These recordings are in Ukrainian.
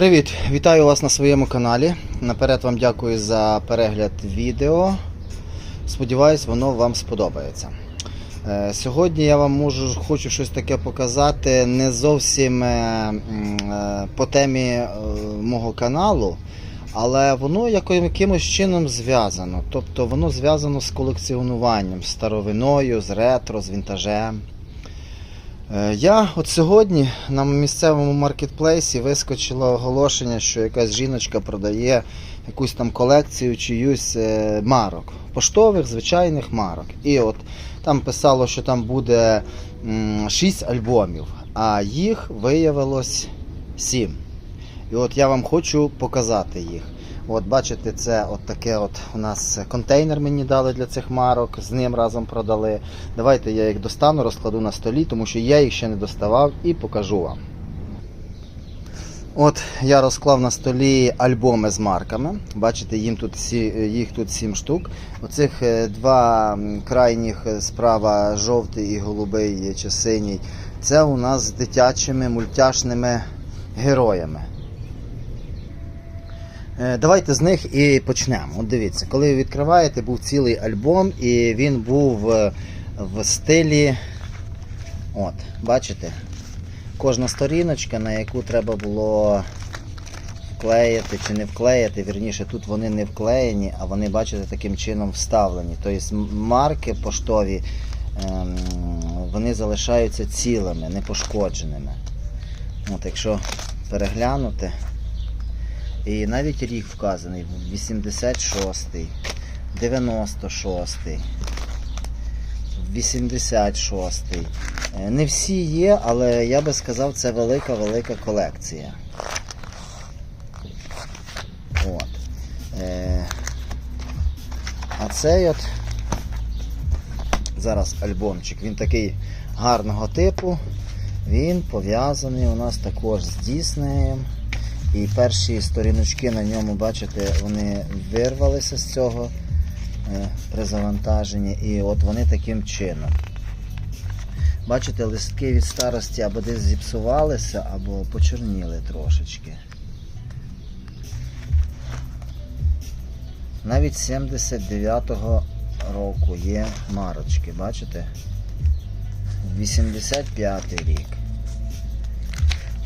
Привіт! Вітаю вас на своєму каналі. Наперед вам дякую за перегляд відео. Сподіваюсь, воно вам сподобається. Е, Сьогодні я вам можу хочу щось таке показати не зовсім е, е, по темі мого каналу, але воно якимось чином зв'язано. Тобто воно зв'язано з колекціонуванням, з старовиною, з ретро, з вінтажем. Е, Я от сьогодні на місцевому маркетплейсі вискочило оголошення, що якась жіночка продає якусь там колекцію чиюсь е, марок. Поштових, звичайних марок. І от там писало, що там буде 6 альбомів, а їх виявилось 7. І от я вам хочу показати їх. От бачите, це от таке от у нас контейнер мені дали для цих марок, з ним разом продали. Давайте я їх достану, розкладу на столі, тому що я їх ще не доставав і покажу вам. От я розклав на столі альбоми з марками. Бачите, їм тут сі, їх тут 7 штук. Оцих е, два крайніх е, справа жовтий і голубий чи синій. Це у нас з дитячими мультяшними героями. Е, Давайте з них і почнемо. От дивіться, коли ви відкриваєте, був цілий альбом, і він був е, в стилі. От, бачите? Кожна сторіночка, на яку треба було вклеїти чи не вклеїти. Вірніше, тут вони не вклеєні, а вони, бачите, таким чином вставлені. Тобто марки поштові ем, вони залишаються цілими, непошкодженими. От, якщо переглянути. І навіть рік вказаний 86-й, 96-й, 86-й. Е, Не всі є, але я би сказав, це велика-велика колекція. От. Е, А цей от зараз альбомчик, він такий гарного типу. Він пов'язаний у нас також з Діснеєм. І перші сторіночки на ньому, бачите, вони вирвалися з цього е, при завантаженні. І от вони таким чином. Бачите, листки від старості або десь зіпсувалися, або почорніли трошечки. Навіть 79-го року є марочки, бачите? 85-й рік.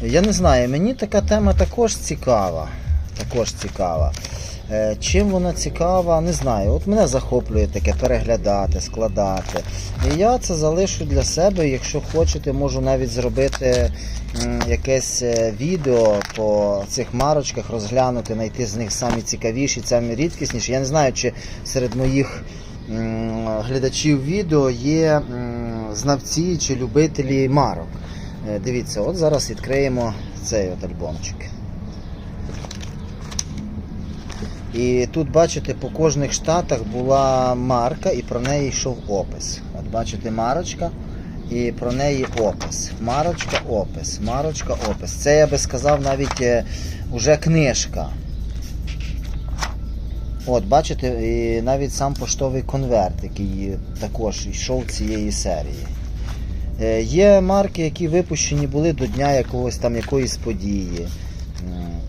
Я не знаю, мені така тема також цікава. Також цікава. Е, Чим вона цікава, не знаю. От мене захоплює таке переглядати, складати. І я це залишу для себе. Якщо хочете, можу навіть зробити якесь е, відео по цих марочках, розглянути, знайти з них самі цікавіші, самі рідкісніші. Я не знаю, чи серед моїх глядачів відео є знавці чи любителі марок. Е, Дивіться, от зараз відкриємо цей от альбомчик. І тут, бачите, по кожних штатах була марка і про неї йшов опис. От бачите, марочка і про неї опис. Марочка, опис, марочка, опис. Це я би сказав навіть е, уже книжка. От, бачите, і навіть сам поштовий конверт, який також йшов цієї серії. Е, Є марки, які випущені були до дня якогось там якоїсь події.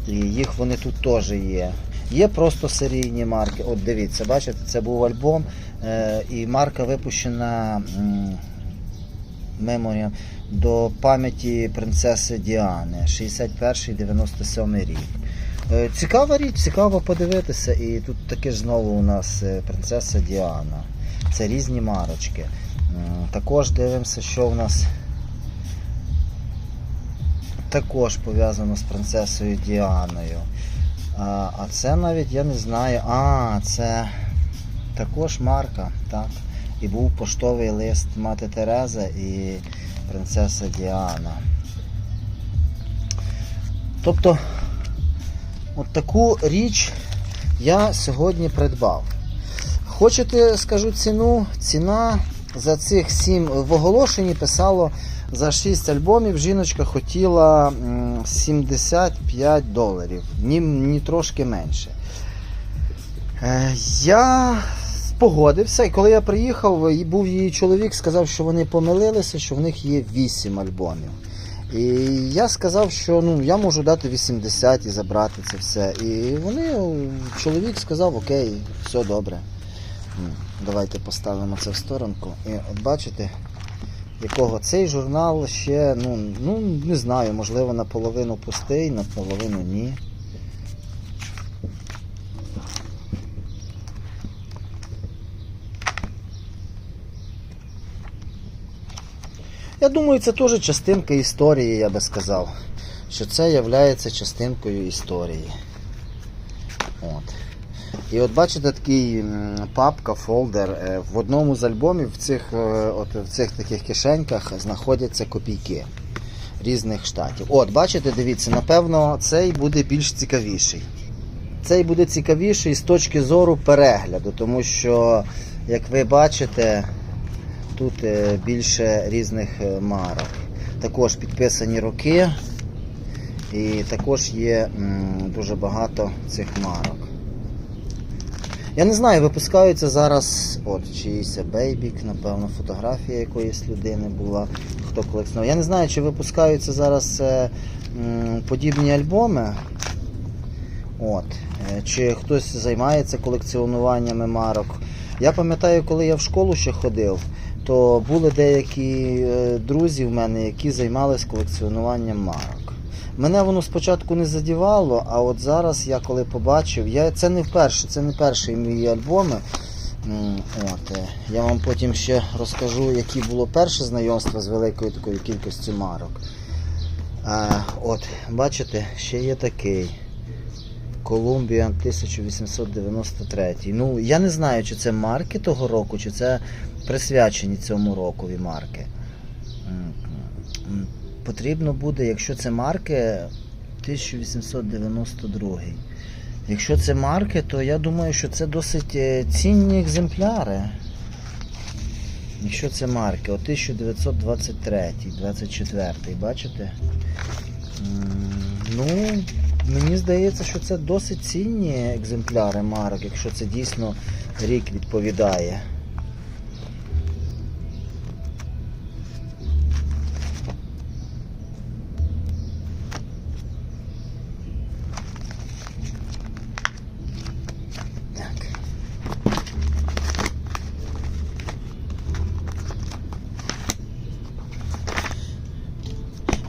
І їх вони тут теж є. Є просто серійні марки. От дивіться, бачите, це був альбом, е, і марка випущена меморіям до пам'яті принцеси Діани, 61-97 рік. Е, Цікава річ, цікаво подивитися. І тут таке знову у нас принцеса Діана. Це різні марочки. Також дивимося, що в нас також пов'язано з принцесою Діаною. А це навіть я не знаю. А, це також марка, так. І був поштовий лист мати Тереза і принцеса Діана. Тобто, от таку річ я сьогодні придбав. Хочете, скажу ціну? Ціна за цих сім в оголошенні писало за 6 альбомів. Жіночка хотіла 75 доларів, ні, ні трошки менше. Е, Я погодився, і коли я приїхав, і був її чоловік, сказав, що вони помилилися, що в них є 8 альбомів. І я сказав, що ну, я можу дати 80 і забрати це все. І вони, чоловік сказав, окей, все добре. Давайте поставимо це в сторонку. І от бачите, якого цей журнал ще, ну, ну не знаю, можливо, наполовину пустий, наполовину ні. Я думаю, це теж частинка історії, я би сказав. Що це є частинкою історії. От. І от бачите такий папка, фолдер. е, В одному з альбомів в цих, е, от, в цих таких кишеньках знаходяться копійки різних штатів. От, бачите, дивіться, напевно, цей буде більш цікавіший. Цей буде цікавіший з точки зору перегляду, тому що, як ви бачите, тут е, більше різних марок. Також підписані роки, і також є дуже багато цих марок. Я не знаю, випускаються зараз, от, чиїсь бейбік, напевно, фотографія якоїсь людини була, хто колекціонував. Я не знаю, чи випускаються зараз е, м, подібні альбоми. От. е, Чи хтось займається колекціонуваннями марок. Я пам'ятаю, коли я в школу ще ходив, то були деякі е, друзі в мене, які займалися колекціонуванням марок. Мене воно спочатку не задівало, а от зараз я коли побачив, я, це не вперше, це не перші мої альбоми. От, е, я вам потім ще розкажу, які було перше знайомство з великою такою кількістю марок. От, бачите, ще є такий. Колумбія 1893. Ну, я не знаю, чи це марки того року, чи це присвячені цьому рокові марки. Потрібно буде, якщо це марки 1892. Якщо це марки, то я думаю, що це досить е, цінні екземпляри. Якщо це марки, от 1923, 24, бачите? Ну, мені здається, що це досить цінні екземпляри марок, якщо це дійсно рік відповідає.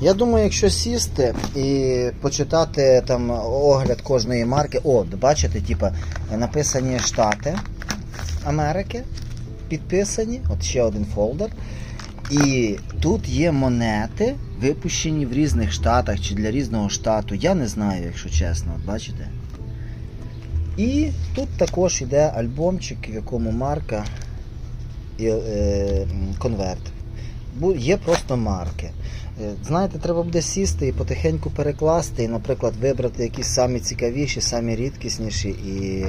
Я думаю, якщо сісти і почитати там огляд кожної марки, о, бачите, типа написані Штати Америки, підписані, от ще один фолдер. І тут є монети, випущені в різних штатах чи для різного штату. Я не знаю, якщо чесно, от бачите. І тут також йде альбомчик, в якому марка і е, конверт. Є просто марки. Е, Знаєте, треба буде сісти і потихеньку перекласти, і, наприклад, вибрати якісь самі цікавіші, самі рідкісніші, і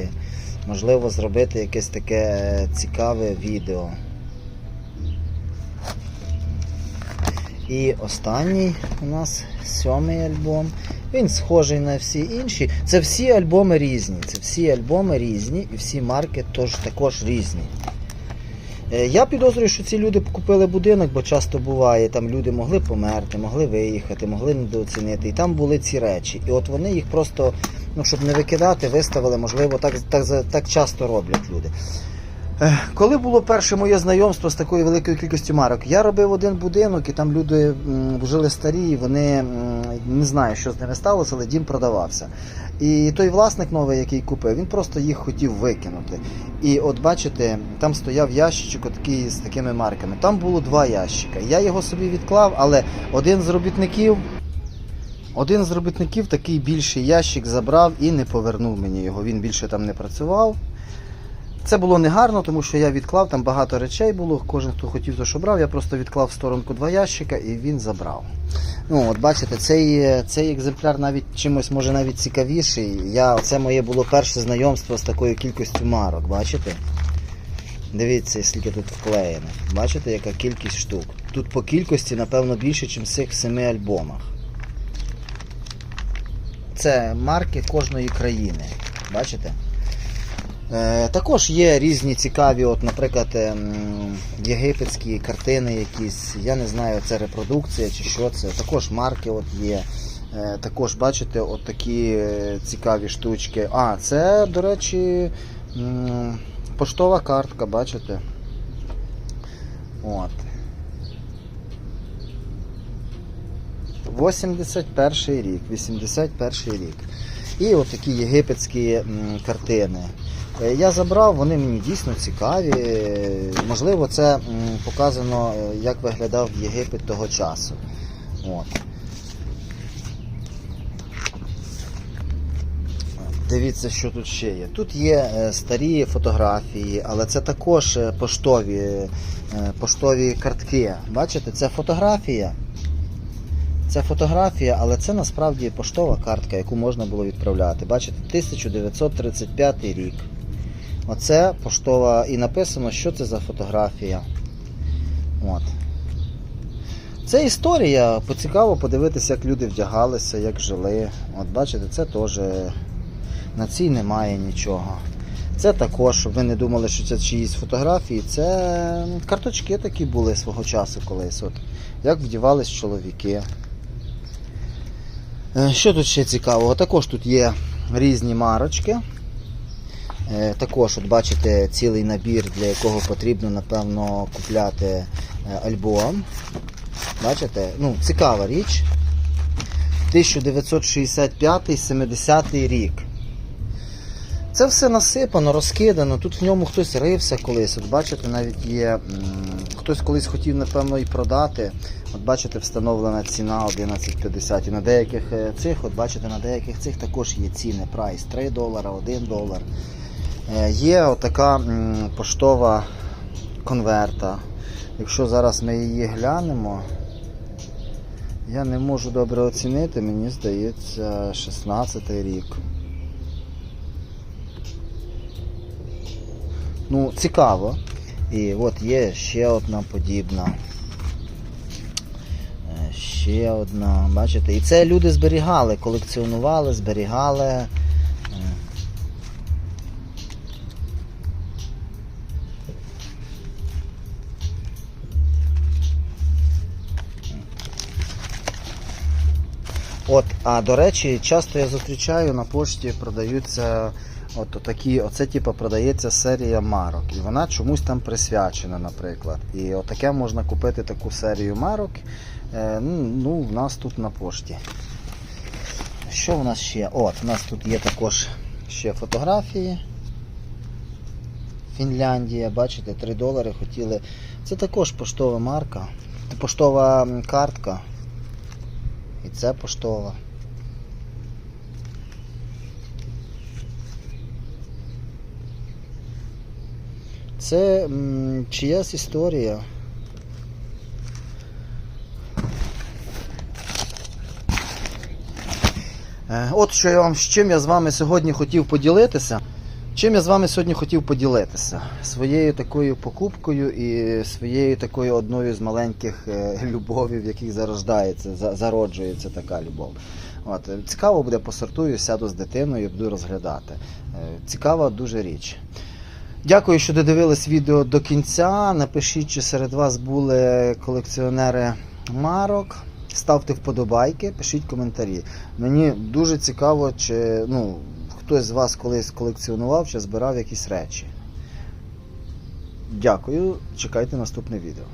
можливо зробити якесь таке цікаве відео. І останній у нас сьомий альбом. Він схожий на всі інші. Це всі альбоми різні. Це всі альбоми різні, і всі марки тож, також різні. Е, Я підозрюю, що ці люди купили будинок, бо часто буває, там люди могли померти, могли виїхати, могли недооцінити. І там були ці речі. І от вони їх просто, ну, щоб не викидати, виставили, можливо, так, так, так часто роблять люди. Е, Коли було перше моє знайомство з такою великою кількістю марок, я робив один будинок, і там люди жили старі, вони не знаю, що з ними сталося, але дім продавався. І той власник новий, який купив, він просто їх хотів викинути. І от бачите, там стояв ящичок отакий з такими марками. Там було два ящика. Я його собі відклав, але один з робітників. Один з робітників такий більший ящик забрав і не повернув мені його. Він більше там не працював. Це було негарно, тому що я відклав, там багато речей було, кожен хто хотів, то що брав, я просто відклав в сторонку два ящика і він забрав. Ну, от бачите, цей, цей екземпляр навіть чимось може навіть цікавіший. Я, це моє було перше знайомство з такою кількістю марок, бачите? Дивіться, скільки тут вклеєно. Бачите, яка кількість штук. Тут по кількості, напевно, більше, ніж в цих семи альбомах. Це марки кожної країни. Бачите? Е, також є різні цікаві, от, наприклад, ем, єгипетські картини якісь, я не знаю, це репродукція чи що це. Також марки от є. Е, також бачите, от такі е, цікаві штучки. А, це, до речі, поштова картка, бачите? От. 81 рік, 81 рік. І от такі єгипетські картини. Е, Я забрав, вони мені дійсно цікаві. Можливо, це показано, е, як виглядав Єгипет того часу. От. Дивіться, що тут ще є. Тут є е, старі фотографії, але це також поштові, поштові картки. Бачите, це фотографія. Це фотографія, але це насправді поштова картка, яку можна було відправляти. Бачите, 1935 рік. Оце поштова і написано, що це за фотографія. От. Це історія. Поцікаво подивитися, як люди вдягалися, як жили. От бачите, це теж на цій немає нічого. Це також, щоб ви не думали, що це чиїсь фотографії, це карточки такі були свого часу колись. От. Як вдівались чоловіки. Е, Що тут ще цікавого? Також тут є різні марочки. Е, Також, от бачите, цілий набір, для якого потрібно, напевно, купляти е, альбом. Бачите? Ну, цікава річ. 1965-70 рік. Це все насипано, розкидано. Тут в ньому хтось рився колись. От бачите, навіть є. Хтось колись хотів, напевно, і продати. От бачите, встановлена ціна 11,50. І на деяких е, цих, от бачите, на деяких цих також є ціни. Прайс 3 долара, 1 долар. Е, Є отака поштова конверта. Якщо зараз ми її глянемо, я не можу добре оцінити, мені здається, 16 рік. Ну, цікаво. І от є ще одна подібна. Е, Ще одна, бачите? І це люди зберігали, колекціонували, зберігали. А до речі, часто я зустрічаю на пошті продаються от такі, оце типу продається серія марок. І вона чомусь там присвячена, наприклад. І отаке можна купити таку серію марок. Е, ну, ну, в нас тут на пошті. Що в нас ще? От, у нас тут є також ще фотографії. Фінляндія, бачите, 3 долари хотіли. Це також поштова марка, поштова картка. І це поштова. Це чиясь історія. Е, От що я вам з чим я з вами сьогодні хотів поділитися. Чим я з вами сьогодні хотів поділитися? Своєю такою покупкою і своєю такою одною з маленьких е, любовів, в яких зарождається, зароджується така любов. От, е, цікаво буде, посортую, сяду з дитиною, буду розглядати. Цікава дуже річ. Дякую, що додивились відео до кінця. Напишіть, чи серед вас були колекціонери марок. Ставте вподобайки, пишіть коментарі. Мені дуже цікаво, чи ну, хтось з вас колись колекціонував чи збирав якісь речі. Дякую, чекайте наступне відео.